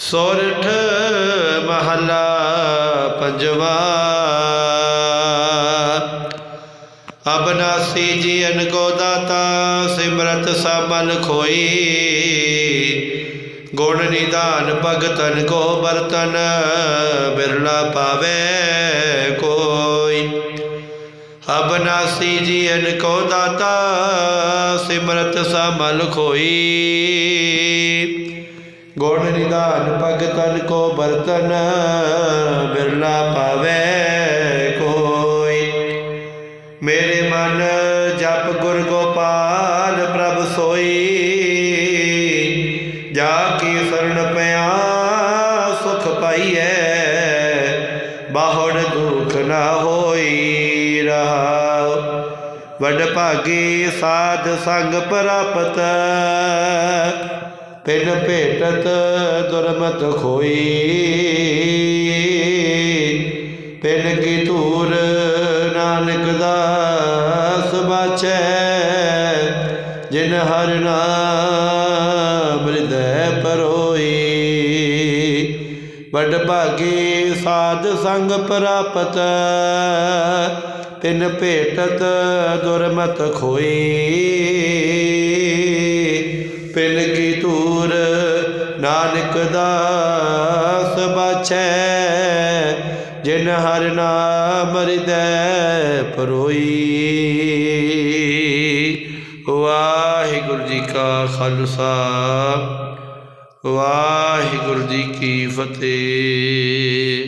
ਸੋਰਠ ਮਹਲਾ ਪੰਜਵਾ। ਅਬਨਾਸੀ ਜੀ ਕੋ ਦਾਤਾ, ਸਿਮਰਤ ਸਮਲ ਖੋਈ। ਗੁਣ ਨਿਧਾਨ ਭਗਤਨ ਕੋ ਬਰਤਨ ਬਿਰਲਾ ਪਾਵੇ ਕੋਈ। ਅਬਨਾਸੀ ਜੀ ਕੋ ਦਾਤਾ, ਸਿਮਰਤ ਸਮਲ ਖੋਈ। ਗੁਣ ਨਿਧਾਨ ਭਗਤਨ ਕੋ ਬਰਤਨ, ਬਿਰਲਾ ਪਾਵੇ ਕੋਈ। ਮੇਰੇ ਮਨ ਜਪ ਗੁਰ ਗੋਪਾਲ, ਪ੍ਰਭ ਸੋਈ। ਜਾ ਕੀ ਸਰਣ ਪਿਆ, ਸੁਖ ਪਾਈਐ। ਬਾਹੜ ਦੁਖ ਨਾ ਹੋਈ ਰਹਾਉ। ਵਡ ਭਾਗੀ ਸਾਧ ਸੰਗ ਪ੍ਰਾਪਤ। ਪਿਨ ਭੇਟਤ ਦੁਰਮਤ ਖੋਈ। ਪਿਨ ਕੀ ਧੂਰ ਨਾਨਕ ਦਾਸ ਬਾਚੈ ਜਿਨ ਹਰਿ ਨਾਮ ਹਿਰਦੈ ਪਰੋਈ। ਵੱਡ ਭਾਗੀ ਸਾਧ ਸੰਗ ਪ੍ਰਾਪਤ, ਤਿਨ ਭੇਟਤ ਦੁਰਮਤ ਖੋਈ। ਨਾਨਕ ਦਾਸ ਬਾਛੈ, ਜਿਨ ਹਰਿ ਨਾਮ ਹਿਰਦੈ ਪਰੋਈ। ਵਾਹਿਗੁਰੂ ਜੀ ਕਾ ਖਾਲਸਾ, ਵਾਹਿਗੁਰੂ ਜੀ ਕੀ ਫਤਿਹ।